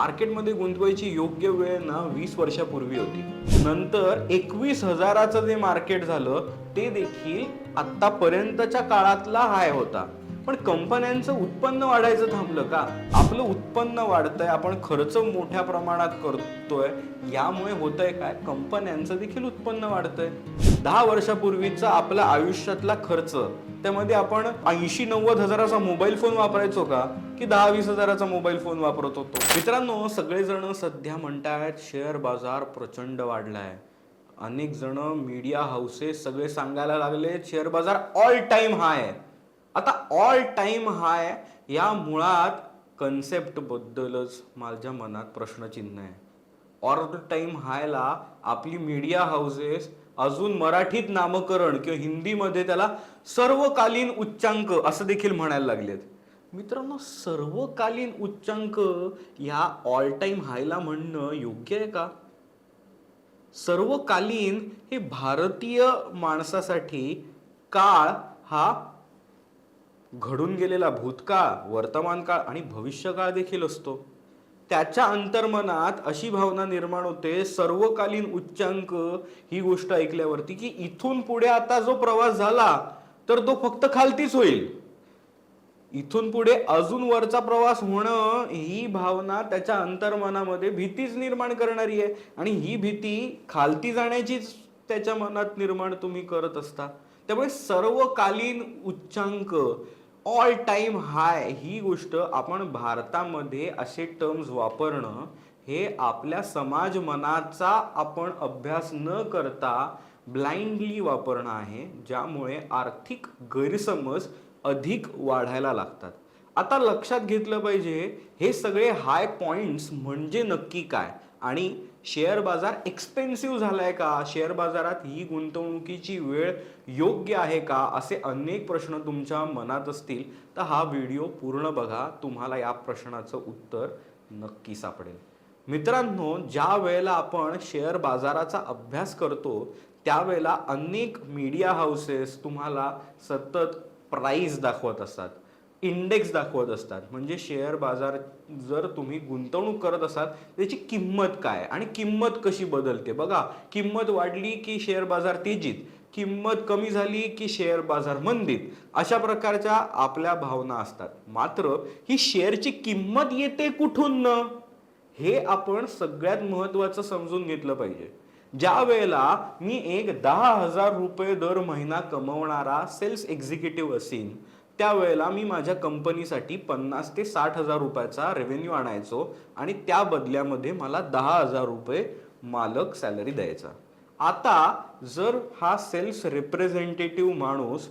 मार्केटमध्ये गुंतवायची योग्य वेळ ना वीस वर्षापूर्वी होती. नंतर एकवीस हजाराचं जे मार्केट झालं ते देखील आतापर्यंतच्या काळातला हाय होता. पण कंपन्यांचं उत्पन्न वाढायचं थांबलं का? आपलं उत्पन्न वाढतंय आपण खर्च मोठ्या प्रमाणात करतोय. यामुळे होतंय काय? कंपन्यांचं देखील उत्पन्न वाढतंय. दहा वर्षापूर्वीचा आपला आयुष्यातला खर्च त्यामध्ये आपण ऐंशी नव्वद हजाराचा मोबाईल फोन वापरायचो का? की दहा वीस हजाराचा मोबाईल फोन वापरत होतो? मित्रांनो सगळेजण सध्या म्हणतायत शेअर बाजार प्रचंड वाढलाय. अनेक जण मीडिया हाऊसेस सगळे सांगायला लागले शेअर बाजार ऑल टाइम हाय आहे. आता ऑल टाईम हाय या मुळात कन्सेप्ट बद्दलच माझ्या मनात प्रश्नचिन्ह आहे. ऑल टाईम हायला आपली मीडिया हाऊसेस अजून मराठीत नामकरण किंवा हिंदीमध्ये त्याला सर्वकालीन उच्चांक असं देखील म्हणायला लागलेत. मित्रांनो सर्वकालीन उच्चांक ह्या ऑल टाईम हायला म्हणणं योग्य आहे का? सर्वकालीन हे भारतीय माणसासाठी काळ हा घडून गेलेला भूतकाळ वर्तमान काळ आणि भविष्यकाळ देखील असतो. त्याच्या अंतर्मनात अशी भावना निर्माण होते सर्वकालीन उच्चांक ही गोष्ट ऐकल्यावरती की इथून पुढे आता जो प्रवास झाला तर तो फक्त खालतीच होईल. इथून पुढे अजून वरचा प्रवास होणं ही भावना त्याच्या अंतर्मनामध्ये भीतीच निर्माण करणारी आहे. आणि ही भीती खालती जाण्याचीच त्याच्या मनात निर्माण तुम्ही करत असता. त्यामुळे सर्वकालीन उच्चांक ऑल टाईम हाय ही गोष्ट आपण भारतामध्ये असे टर्म्स वापरणं हे आपल्या समाज मनाचा आपण अभ्यास न करता ब्लाइंडली वापरणं आहे ज्यामुळे आर्थिक गैरसमज अधिक वाढायला लागतात. आता लक्षात घेतलं पाहिजे हे सगळे हाय पॉइंट्स म्हणजे नक्की काय? आणि शेअर बाजार एक्सपेन्सिव्ह झालाय का? शेअर बाजारात ही गुंतवणुकीची वेळ योग्य आहे का? असे अनेक प्रश्न तुमच्या मनात असतील. तर हा व्हिडिओ पूर्ण बघा. तुम्हाला या प्रश्नाचं उत्तर नक्की सापडेल. मित्रांनो ज्या वेळेला आपण शेअर बाजाराचा अभ्यास करतो त्यावेळेला अनेक मीडिया हाऊसेस तुम्हाला सतत प्राईज दाखवत असतात. इंडेक्स दाखवत असतात. म्हणजे शेअर बाजार जर तुम्ही गुंतवणूक करत असाल त्याची किंमत काय? आणि किंमत कशी बदलते? बघा किंमत वाढली की शेअर बाजार तेजीत किंमत कमी झाली की शेअर बाजार मंदीत. अशा प्रकारच्या आपल्या भावना असतात. मात्र ही शेअरची किंमत येते कुठून न? हे आपण सगळ्यात महत्वाचं समजून घेतलं पाहिजे. ज्या वेळेला मी एक दहा हजार रुपये दर महिना कमवणारा सेल्स एक्झिक्युटिव्ह असेन त्यावेळेला मी माझ्या कंपनीसाठी पन्नास ते साठ हजार रुपयाचा रेव्हेन्यू आणायचो आणि त्या बदल्यामध्ये मला दहा हजार रुपये मालक सॅलरी द्यायचा. आता जर हा सेल्स रिप्रेझेंटेटिव्ह माणूस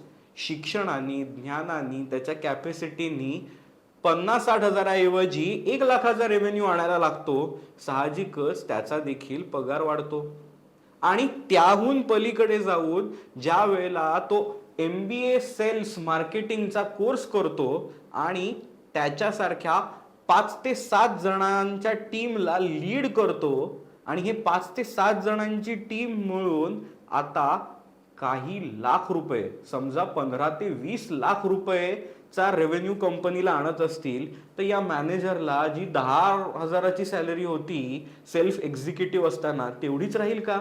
शिक्षणाने ज्ञानाने त्याच्या कॅपॅसिटीनी पन्नास साठ हजाराऐवजी एक लाखाचा रेव्हेन्यू आणायला लागतो साहजिकच त्याचा देखील पगार वाढतो. आणि त्याहून पलीकडे जाऊन ज्या वेळेला तो एम बी ए सेल्स मार्केटिंगचा कोर्स करतो आणि त्याच्यासारख्या पाच ते सात जणांच्या टीमला लीड करतो. आणि हे पाच ते सात जणांची टीम मिळून आता काही लाख रुपये समजा पंधरा ते वीस लाख रुपयेचा रेव्हेन्यू कंपनीला आणत असतील तर या मॅनेजरला जी दहा हजाराची सॅलरी होती सेल्फ एक्झिक्युटिव्ह असताना तेवढीच राहील का?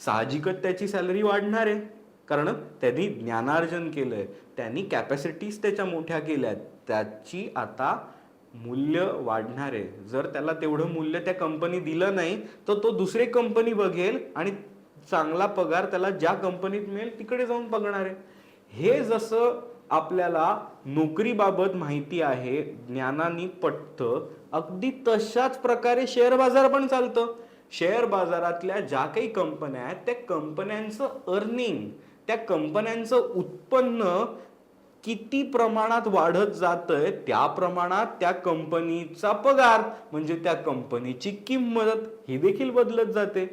साहजिकच त्याची सॅलरी वाढणार आहे. कारण त्यांनी ज्ञानार्जन केलंय. त्यांनी कॅपॅसिटीज त्याच्या मोठ्या केल्यात. त्याची आता मूल्य वाढणार. आहे जर त्याला तेवढं मूल्य त्या कंपनी दिलं नाही तर तो दुसरी कंपनी बघेल आणि चांगला पगार त्याला ज्या कंपनीत मिळेल तिकडे जाऊन बघणार. आहे हे जसं आपल्याला नोकरीबाबत माहिती आहे ज्ञानानी पटतं अगदी तशाच प्रकारे शेअर बाजार पण चालतं. शेअर बाजारातल्या ज्या काही कंपन्या आहेत त्या कंपन्यांचं अर्निंग त्या कंपन्यांचं उत्पन्न किती प्रमाणात वाढत जातंय त्या प्रमाणात त्या कंपनीचा पगार म्हणजे त्या कंपनीची किंमत ही देखील बदलत जाते.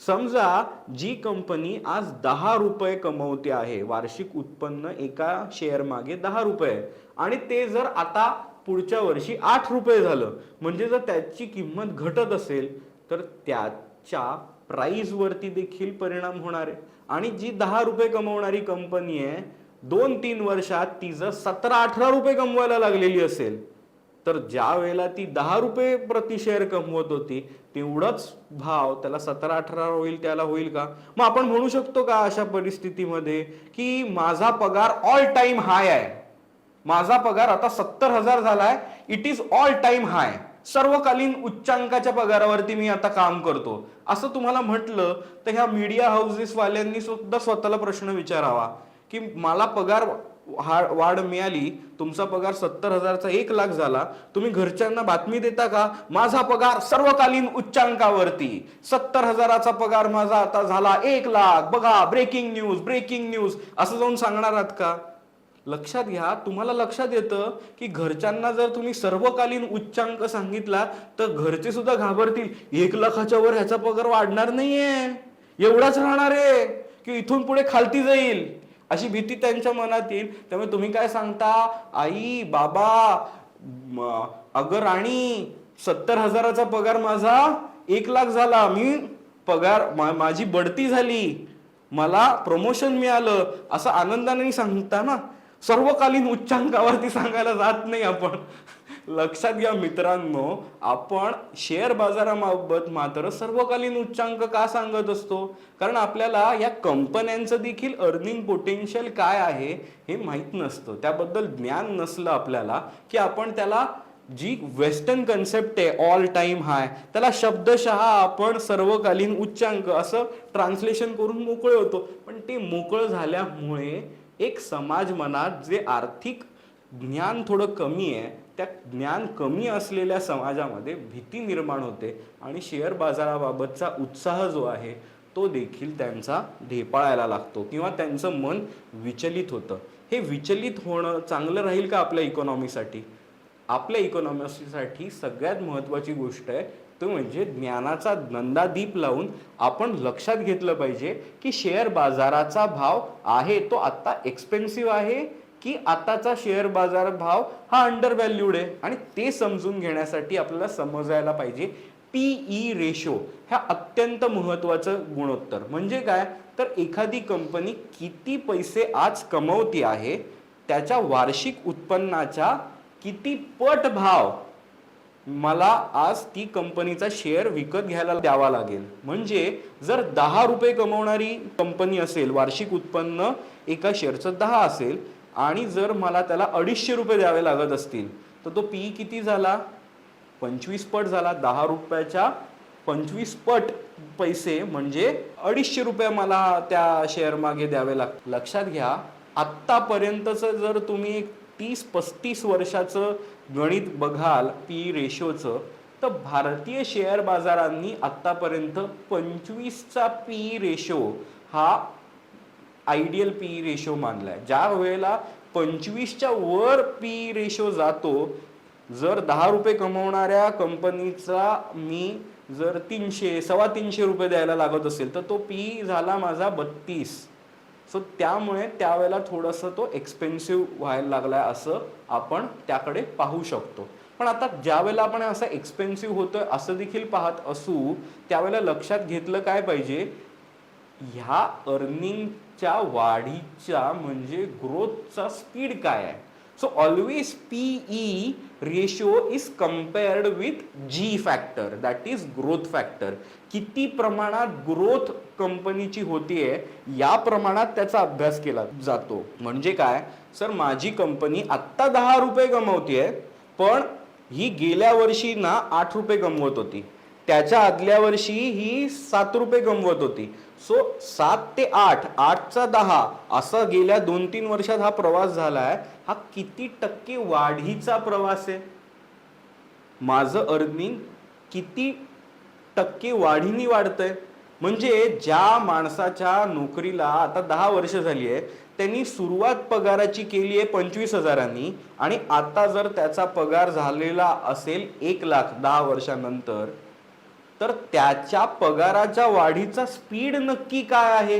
समजा जी कंपनी आज दहा रुपये कमवते आहे वार्षिक उत्पन्न एका शेअर मागे दहा रुपये आणि ते जर आता पुढच्या वर्षी आठ रुपये झालं म्हणजे जर त्याची किंमत घटत असेल तर त्याच्या प्राईजवरती देखील परिणाम होणार आहे. आणि जी दहा रुपये कमवणारी कंपनी आहे दोन तीन वर्षात ती जर सतरा अठरा रुपये कमवायला लागलेली असेल तर ज्या वेळेला ती दहा रुपये प्रति शेअर कमवत होती तेवढाच भाव त्याला सतरा अठरा होईल त्याला होईल का? मग आपण म्हणू शकतो का अशा परिस्थितीमध्ये की माझा पगार ऑल टाइम हाय आहे. माझा पगार आता सत्तर हजार झालाय it is all time high सर्वकालीन उच्चांकाच्या पगारावरती मी आता काम करतो. असं तुम्हाला म्हटलं तर ह्या मीडिया हाऊसेस वाल्यांनी सुद्धा स्वतःला प्रश्न विचारावा की मला पगार वाढ मिळाली तुमचा पगार सत्तर हजारचा एक लाख झाला तुम्ही घरच्यांना बातमी देता का? माझा पगार सर्वकालीन उच्चांकावरती. सत्तर हजाराचा पगार माझा आता झाला एक लाख. बघा ब्रेकिंग न्यूज ब्रेकिंग न्यूज असं जाऊन सांगणार आहात का? लक्षात घ्या तुम्हाला लक्षात येतं की घरच्यांना जर तुम्ही सर्वकालीन उच्चांक सांगितला तर घरचे सुद्धा घाबरतील. एक लाखाच्या वर ह्याचा पगार वाढणार नाहीये. एवढाच राहणार आहे की इथून पुढे खालती जाईल. अशी भीती त्यांच्या मनात येईल. त्यामुळे तुम्ही काय सांगता? आई बाबा अगं राणी सत्तर हजाराचा पगार माझा एक लाख झाला. मी पगार मा- माझी बढती झाली. मला प्रमोशन मिळालं. असं आनंदाने सांगता ना? सर्वकालीन उच्चांकावरती सांगायला जात नाही आपण. लक्षात घ्या मित्रांनो आपण शेअर बाजाराबाबत मात्र सर्वकालीन उच्चांक का सांगत असतो? कारण आपल्याला या कंपन्यांचं देखील अर्निंग पोटेन्शियल काय आहे हे माहीत नसतं. त्याबद्दल ज्ञान नसलं आपल्याला की आपण त्याला जी वेस्टर्न कन्सेप्ट आहे ऑल टाइम हाय त्याला शब्दशः आपण सर्वकालीन उच्चांक असं ट्रान्सलेशन करून मोकळे होतो. पण ते मोकळं झाल्यामुळे एक समाज मनात जे आर्थिक ज्ञान थोडं कमी आहे त्या ज्ञान कमी असलेल्या समाजामध्ये भीती निर्माण होते आणि शेअर बाजाराबाबतचा उत्साह जो आहे तो देखील त्यांचा ढेपाळायला लागतो किंवा त्यांचं मन विचलित होतं. हे विचलित होणं चांगलं राहील का आपल्या इकॉनॉमीसाठी आपल्या इकॉनॉमीसाठी सगळ्यात महत्त्वाची गोष्ट आहे तो म्हणजे ज्ञानाचा नंदादीप लावून आपण लक्षात घेतलं पाहिजे की शेअर बाजाराचा भाव आहे तो आता एक्सपेन्सिव्ह आहे की आताचा शेअर बाजार भाव हा अंडर व्हॅल्यूड आहे? आणि ते समजून घेण्यासाठी आपल्याला समजायला पाहिजे. पीई रेशो ह्या अत्यंत महत्वाचं गुणोत्तर. म्हणजे काय? तर एखादी कंपनी किती पैसे आज कमवती आहे त्याच्या वार्षिक उत्पन्नाच्या किती पट भाव मला आज ती कंपनीचा शेअर विकत घ्यायला द्यावा लागेल. म्हणजे जर दहा रुपये कमवणारी कंपनी असेल वार्षिक उत्पन्न एका शेअरचं दहा असेल आणि जर मला त्याला अडीचशे रुपये द्यावे लागत असतील तर तो पी किती झाला? पंचवीस पट झाला. दहा रुपयाच्या पंचवीस पट पैसे म्हणजे अडीचशे रुपये मला त्या शेअर मागे द्यावे लाग लक्षात घ्या. आत्तापर्यंतचं जर तुम्ही एक तीस पस्तीस वर्षाचं गणित बघाल पी रेशोचं तर भारतीय शेअर बाजारांनी आत्तापर्यंत पंचवीसचा पी रेशो हा आयडियल पी रेशो मानलाय. ज्या वेळेला पंचवीसच्या वर पी रेशो जातो जर दहा रुपये कमवणाऱ्या कंपनीचा मी जर तीनशे सव्वा तीनशे रुपये द्यायला लागत असेल तर तो पी झाला माझा बत्तीस. सो त्यामुळे त्यावेळेला थोडंसं तो एक्सपेन्सिव्ह व्हायला लागलाय असं आपण त्याकडे पाहू शकतो. पण आता ज्या वेळेला आपण असं एक्सपेन्सिव्ह होतोय असं देखील पाहत असू त्यावेळेला लक्षात घेतलं काय पाहिजे? ह्या अर्निंगच्या वाढीच्या म्हणजे ग्रोथचा स्पीड काय आहे? So always PE ratio is compared with G factor that is growth factor किती प्रमाणात ग्रोथ कंपनीची होतीये या प्रमाणात त्याचा अभ्यास केला जातो. म्हणजे काय? सर माझी कंपनी आत्ता दहा रुपये कमवतीये पण ही गेल्या वर्षी ना आठ रुपये कमवत होती. त्याच्या आदल्या वर्षी ही सात रुपये कमवत होती. सो सात ते आठ आठचा दहा असा गेल्या दोन तीन वर्षात हा प्रवास झालाय हा किती टक्के वाढीचा प्रवास आहे? माझं अर्निंग किती टक्के वाढीनी वाढतंय? म्हणजे ज्या माणसाच्या नोकरीला आता दहा वर्ष झाली आहे त्यांनी सुरुवात पगाराची केली आहे पंचवीस हजारांनी आणि आता जर त्याचा पगार झालेला असेल एक लाख दहा वर्षानंतर तर त्याच्या पगाराच्या वाढीचा स्पीड नक्की काय आहे?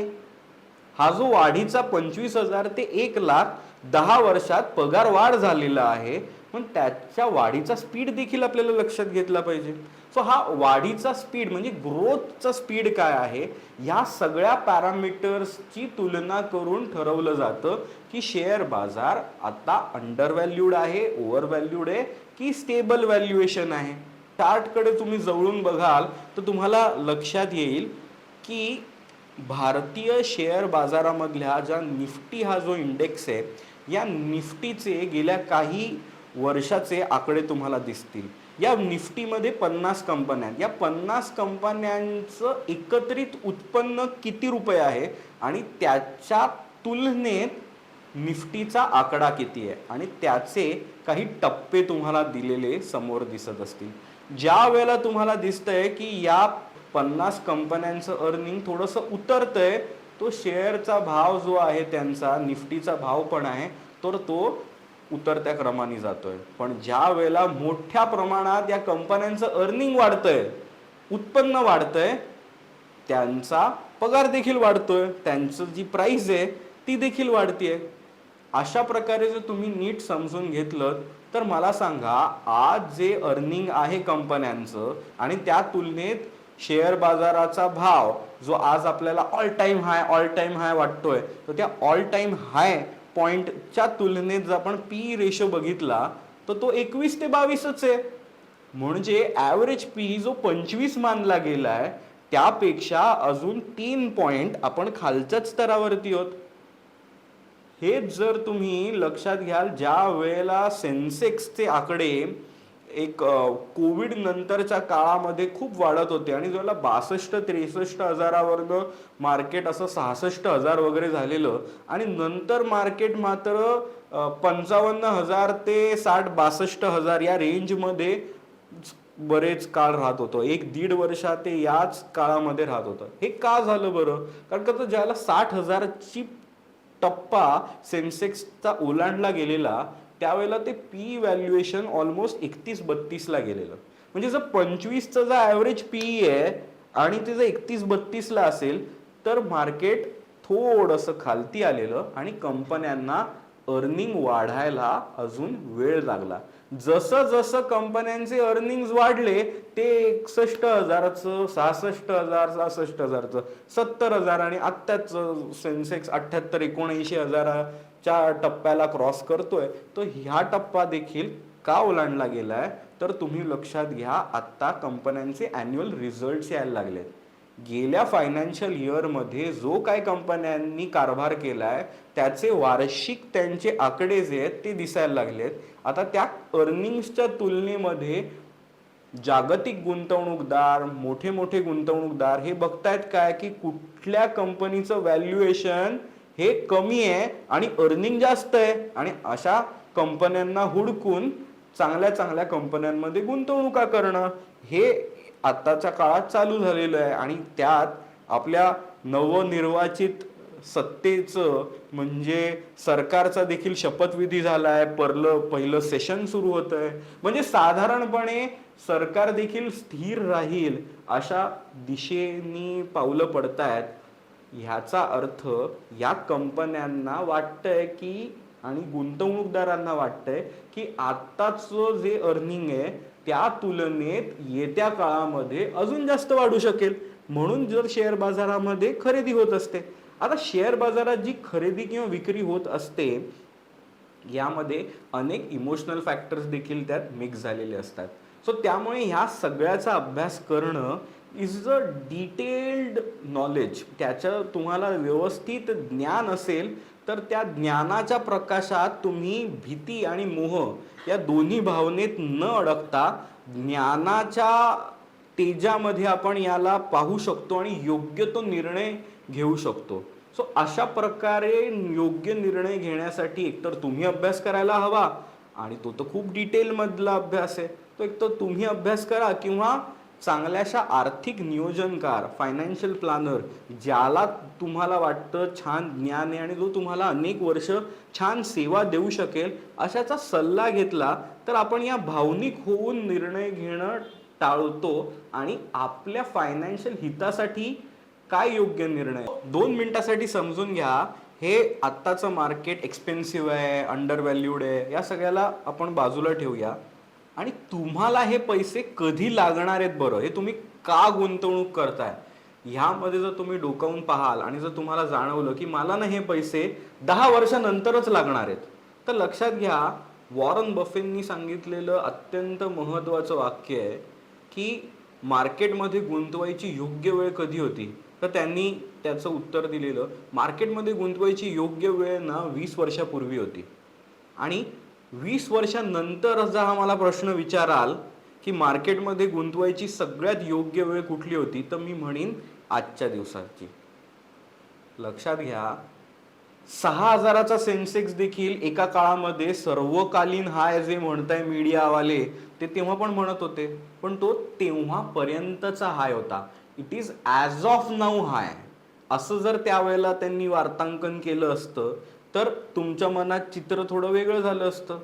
हा जो वाढीचा पंचवीस हजार ते एक लाख दहा वर्षात पगार वाढ झालेला आहे पण त्याच्या वाढीचा स्पीड देखील आपल्याला लक्षात घेतला पाहिजे. सो हा वाढीचा स्पीड म्हणजे ग्रोथचा स्पीड काय आहे? या सगळ्या पॅरामीटर्सची तुलना करून ठरवलं जातं की शेअर बाजार आता अंडर व्हॅल्यूड आहे ओव्हर व्हॅल्यूड आहे की स्टेबल व्हॅल्युएशन आहे. चार्टकडे तुम्ही जवळून बघाल तर तुम्हाला लक्षात येईल की भारतीय शेअर बाजारामधल्या ज्या निफ्टी हा जो इंडेक्स आहे या निफ्टीचे गेल्या काही वर्षाचे आकडे तुम्हाला दिसतील. या निफ्टीमध्ये पन्नास कंपन्या आहेत. या पन्नास कंपन्यांचं एकत्रित उत्पन्न किती रुपये आहे आणि त्याच्या तुलनेत निफ्टीचा आकडा किती आहे? आणि त्याचे काही टप्पे तुम्हाला दिलेले समोर दिसत असतील. ज्या वेळेला तुम्हाला दिसतंय की या पन्नास कंपन्यांचं अर्निंग थोडंसं उतरतंय तो शेअरचा भाव जो आहे त्यांचा निफ्टीचा भाव पण आहे तर तो उतरत्या क्रमाने जातोय. पण ज्या वेळेला मोठ्या प्रमाणात या कंपन्यांचं अर्निंग वाढतंय उत्पन्न वाढतंय त्यांचा पगार देखील वाढतोय त्यांचं जी प्राईज आहे ती देखील वाढतीये. अशा प्रकारे जर तुम्ही नीट समजून घेतलं तर मला सांगा आज जे अर्निंग आहे कंपन्यांचं आणि त्या तुलनेत शेअर बाजाराचा भाव जो आज आपल्याला all time high all time high वाटतोय तर त्या ऑल टाइम हाय पॉईंटच्या तुलनेत जर आपण पी रेशो बघितला तर तो एकवीस ते बावीसच आहे. म्हणजे ॲव्हरेज पी जो पंचवीस मानला गेलाय त्यापेक्षा अजून तीन पॉईंट आपण खालच्याच स्तरावरती आहोत. हेच जर तुम्ही लक्षात घ्याल ज्या वेळेला सेन्सेक्सचे आकडे एक कोविड नंतरच्या काळामध्ये खूप वाढत होते आणि ज्यावेळेला बासष्ट त्रेसष्ट हजारावरनं मार्केट असं सहासष्ट हजार वगैरे झालेलं आणि नंतर मार्केट मात्र पंचावन्न हजार ते साठ बासष्ट हजार या रेंजमध्ये बरेच काळ राहत होतं. एक दीड वर्षा ते याच काळामध्ये राहत होतं. हे का झालं बरं? कारण का तर ज्याला साठ हजारची टप्पा सेन्सेक्सचा ओलांडला गेलेला त्यावेळेला ते पी व्हॅल्युएशन ऑलमोस्ट एकतीस बत्तीसला गेलेलं. म्हणजे जर पंचवीसचं जर ॲव्हरेज पी आहे आणि ते जर एकतीस बत्तीसला असेल तर मार्केट थोडंसं खालती आलेलं आणि कंपन्यांना अर्निंग वाढायला अजून वेळ लागला. जसं जसं कंपन्यांचे अर्निंग वाढले ते एकसष्ट हजाराचं सहासष्ट हजार सहासष्ट हजारचं सत्तर हजार आणि आत्ताच सेन्सेक्स अठ्ठ्याहत्तर एकोणऐंशी हजाराच्या टप्प्याला क्रॉस करतोय. तो ह्या टप्पा देखील का ओलांडला गेलाय? तर तुम्ही लक्षात घ्या आत्ता कंपन्यांचे अॅन्युअल रिझल्ट यायला लागलेत. गेल्या फायनान्शियल इयरमध्ये जो काय कंपन्यांनी कारभार केलाय त्याचे वार्षिक त्यांचे आकडे जे आहेत ते दिसायला लागलेत आता त्या अर्निंग्सच्या तुलनेमध्ये जागतिक गुंतवणूकदार मोठे मोठे गुंतवणूकदार हे बघतायत काय? की कुठल्या कंपनीचं व्हॅल्युएशन हे कमी आहे आणि अर्निंग जास्त आहे. आणि अशा कंपन्यांना हुडकून चांगल्या चांगल्या कंपन्यांमध्ये गुंतवणुका करणं हे आत्ताच्या काळात चालू झालेलं आहे आणि त्यात आपल्या नवनिर्वाचित सत्तेचं म्हणजे सरकारचा देखील शपथविधी झालाय परलं पहिलं सेशन सुरू होत आहे. म्हणजे साधारणपणे सरकार देखील स्थिर राहील अशा दिशेनी पावलं पडतायत. ह्याचा अर्थ या कंपन्यांना वाटतंय की आणि गुंतवणूकदारांना वाटतंय की आत्ताचं जे अर्निंग आहे त्या तुलनेत येत्या काळामध्ये अजून जास्त वाढू शकेल. म्हणून जर शेअर बाजारामध्ये खरेदी होत असते. आता शेअर बाजारात जी खरेदी किंवा विक्री होत असते यामध्ये अनेक इमोशनल फॅक्टर्स देखील त्यात मिक्स झालेले असतात. सो त्यामुळे ह्या सगळ्याचा अभ्यास करणं इज अ डिटेल्ड नॉलेज त्याचं तुम्हाला व्यवस्थित ज्ञान असेल तर त्या ज्ञानाच्या प्रकाशात तुम्ही भीती आणि मोह या दोन्ही भावनेत न अडकता ज्ञानाच्या तेजामध्ये आपण याला पाहू शकतो आणि योग्य तो निर्णय घेऊ शकतो. सो अशा प्रकारे योग्य निर्णय घेण्यासाठी एकतर तुम्ही अभ्यास करायला हवा आणि तो तर खूप डिटेलमधला अभ्यास आहे. तो एकतर तुम्ही अभ्यास करा किंवा चांगल्याशा आर्थिक नियोजनकार फायनान्शियल प्लॅनर ज्याला तुम्हाला वाटतं छान ज्ञान आहे आणि जो तुम्हाला अनेक वर्ष छान सेवा देऊ शकेल अशाचा सल्ला घेतला तर आपण या भावनिक होऊन निर्णय घेणं टाळतो आणि आपल्या फायनान्शियल हितासाठी काय योग्य निर्णय? दोन मिनिटासाठी समजून घ्या हे आत्ताचं मार्केट एक्सपेन्सिव्ह आहे अंडर व्हॅल्यूड आहे या सगळ्याला आपण बाजूला ठेवूया. आणि तुम्हाला हे पैसे कधी लागणार आहेत बरं? हे तुम्ही का गुंतवणूक करताय? ह्यामध्ये जर तुम्ही डोकावून पाहाल आणि जर तुम्हाला जाणवलं की मला ना हे पैसे दहा वर्षानंतरच लागणार आहेत तर लक्षात घ्या वॉरन बफेंनी सांगितलेलं अत्यंत महत्त्वाचं वाक्य आहे की मार्केटमध्ये गुंतवायची योग्य वेळ कधी होती? तर त्यांनी त्याचं उत्तर दिलेलं मार्केटमध्ये गुंतवायची योग्य वेळ ना वीस वर्षापूर्वी होती. आणि वीस वर्षानंतर जर हा मला प्रश्न विचाराल की मार्केटमध्ये गुंतवायची सगळ्यात योग्य वेळ कुठली होती तर मी म्हणेन आजच्या दिवसाची. लक्षात घ्या सहा हजाराचा सेन्सेक्स देखील एका काळामध्ये सर्वकालीन हाय जे म्हणताय मीडियावाले ते तेव्हा पण म्हणत होते. पण तो तेव्हा पर्यंतचा हाय होता. It is as of now high. असं जर त्यावेळेला त्यांनी वार्तांकन केलं असतं तर तुमच्या मनात चित्र थोडं वेगळं झालं असतं.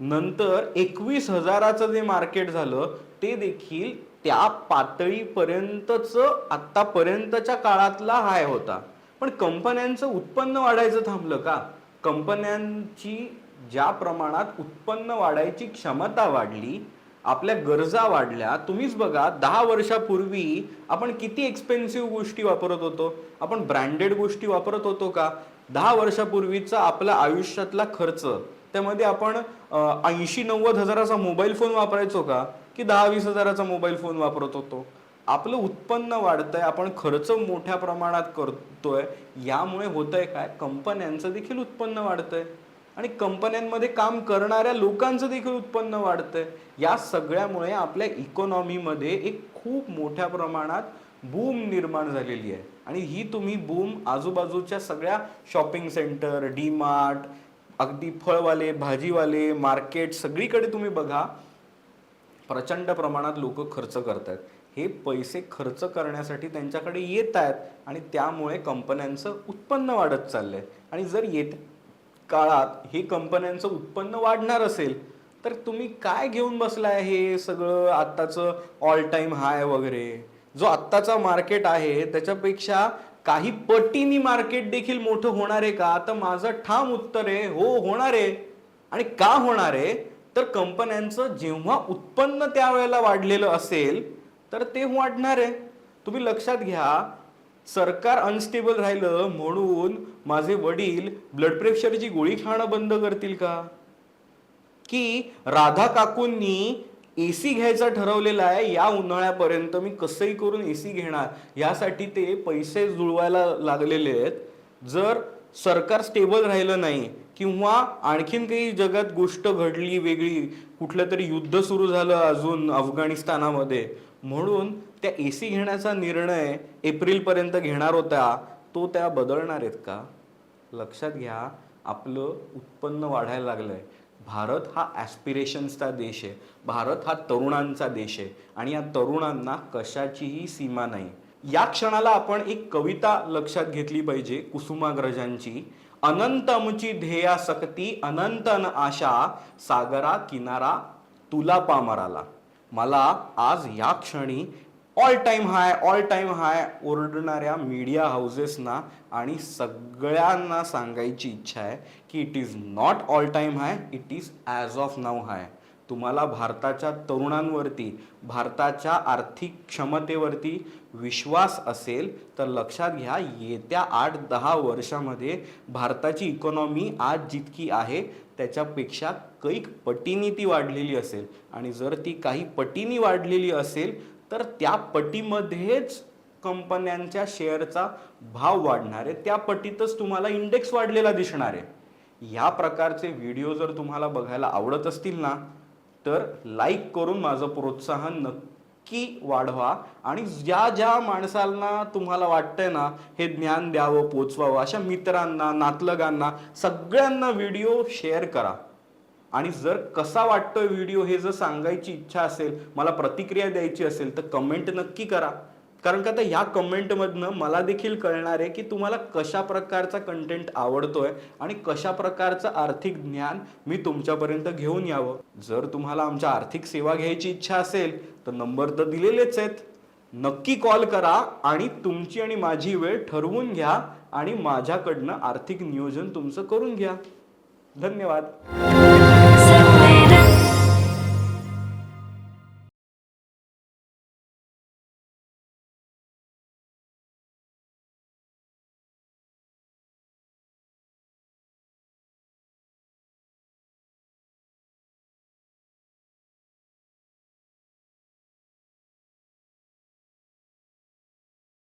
नंतर एकवीस हजाराचं जे मार्केट झालं ते देखील त्या पातळीपर्यंतच आतापर्यंतच्या काळातला हाय होता. पण कंपन्यांचं उत्पन्न वाढायचं थांबलं का? कंपन्यांची ज्या प्रमाणात उत्पन्न वाढायची क्षमता वाढली आपल्या गरजा वाढल्या तुम्हीच बघा दहा वर्षापूर्वी आपण किती एक्सपेन्सिव्ह गोष्टी वापरत होतो. आपण ब्रँडेड गोष्टी वापरत होतो का? दहा वर्षापूर्वीचा आपल्या आयुष्यातला खर्च. त्यामध्ये आपण ऐंशी नव्वद हजाराचा मोबाईल फोन वापरायचो का? की दहा वीस हजाराचा मोबाईल फोन वापरत होतो? आपलं उत्पन्न वाढतंय आपण खर्च मोठ्या प्रमाणात करतोय यामुळे होतंय काय? कंपन्यांचं देखील उत्पन्न वाढतंय. आणि कंपन्यांमध्ये काम करणाऱ्या लोकांचं देखील उत्पन्न वाढतंय. या सगळ्यामुळे आपल्या इकॉनॉमीमध्ये एक खूप मोठ्या प्रमाणात बूम निर्माण झालेली आहे. आणि ही तुम्ही बूम आजूबाजूच्या सगळ्या शॉपिंग सेंटर डी मार्ट अगदी फळवाले भाजीवाले मार्केट सगळीकडे तुम्ही बघा प्रचंड प्रमाणात लोक खर्च करतात हे पैसे खर्च करण्यासाठी त्यांच्याकडे येत आहेत आणि त्यामुळे कंपन्यांचं उत्पन्न वाढत चाललंय. आणि जर येत काळात हे कंपन्यांचं उत्पन्न वाढणार असेल तर तुम्ही काय घेऊन बसलाय हे सगळं आत्ताचं ऑल टाईम हाय वगैरे? जो आत्ताचा मार्केट आहे त्याच्यापेक्षा काही पटीनी मार्केट देखील मोठं होणार आहे का? तर माझं ठाम उत्तर आहे हो होणार आहे. आणि का होणार आहे? तर कंपन्यांचं जेव्हा उत्पन्न त्यावेळेला वाढलेलं असेल तर ते वाढणार आहे. तुम्ही लक्षात घ्या सरकार अनस्टेबल राहिलं म्हणून माझे वडील ब्लड प्रेशरची गोळी खाणं बंद करतील का? की राधा काकूंनी एसी घ्यायचा ठरवलेला आहे या उन्हाळ्यापर्यंत मी कसंही करून एसी घेणार. यासाठी ते पैसे जुळवायला लागलेले आहेत. जर सरकार स्टेबल राहिलं नाही किंवा आणखीन काही जगात गोष्ट घडली वेगळी कुठलं तरी युद्ध सुरू झालं अजून अफगाणिस्तानामध्ये म्हणून त्या एसी घेण्याचा निर्णय एप्रिलपर्यंत घेणार होता. तो त्या बदलणार आहेत का? लक्षात घ्या आपलं उत्पन्न वाढायला लागलंय. भारत हा ॲस्पिरेशन्सचा देश आहे. भारत हा तरुणांचा देश आहे. आणि या तरुणांना कशाचीही सीमा नाही. या क्षणाला आपण एक कविता लक्षात घेतली पाहिजे कुसुमाग्रजांची. अनंत अमुची ध्येया सक्ती अनंत आशा सागरा किनारा तुला पामराला. मला आज या क्षणी all time high all time high ओरडणाऱ्या media हाऊसेसना आणि सगळ्यांना सांगायची इच्छा आहे की it is not all time high it is as of now high तुम्हाला भारताच्या तरुणांवरती भारताच्या आर्थिक क्षमतेवरती विश्वास असेल तर लक्षात घ्या येत्या आठ दहा वर्षामध्ये भारताची इकॉनॉमी आज जितकी आहे त्याच्यापेक्षा कैक पटीनी ती वाढलेली असेल. आणि जर ती काही पटीनी वाढलेली असेल तर त्या पटीमध्येच कंपन्यांच्या शेअरचा भाव वाढणार आहे. त्या पटीतच तुम्हाला इंडेक्स वाढलेला दिसणार आहे. या प्रकारचे व्हिडिओ जर तुम्हाला बघायला आवडत असतील ना तर लाईक करून माझं प्रोत्साहन नक्की वाढवा. आणि ज्या ज्या माणसांना तुम्हाला वाटतंय ना हे ज्ञान द्यावं पोचवावं अशा मित्रांना नातलगांना सगळ्यांना व्हिडिओ शेअर करा. आणि जर कसा वाटतोय व्हिडिओ हे जर सांगायची इच्छा असेल मला प्रतिक्रिया द्यायची असेल तर कमेंट नक्की करा. कारण का आता ह्या कमेंटमधनं मला देखील कळणार आहे की तुम्हाला कशा प्रकारचा कंटेंट आवडतोय आणि कशा प्रकारचं आर्थिक ज्ञान मी तुमच्यापर्यंत घेऊन यावं. जर तुम्हाला आमच्या आर्थिक सेवा घ्यायची इच्छा असेल तर नंबर तर दिलेलेच आहेत. नक्की कॉल करा आणि तुमची आणि माझी वेळ ठरवून घ्या आणि माझ्याकडनं आर्थिक नियोजन तुमचं करून घ्या. धन्यवाद.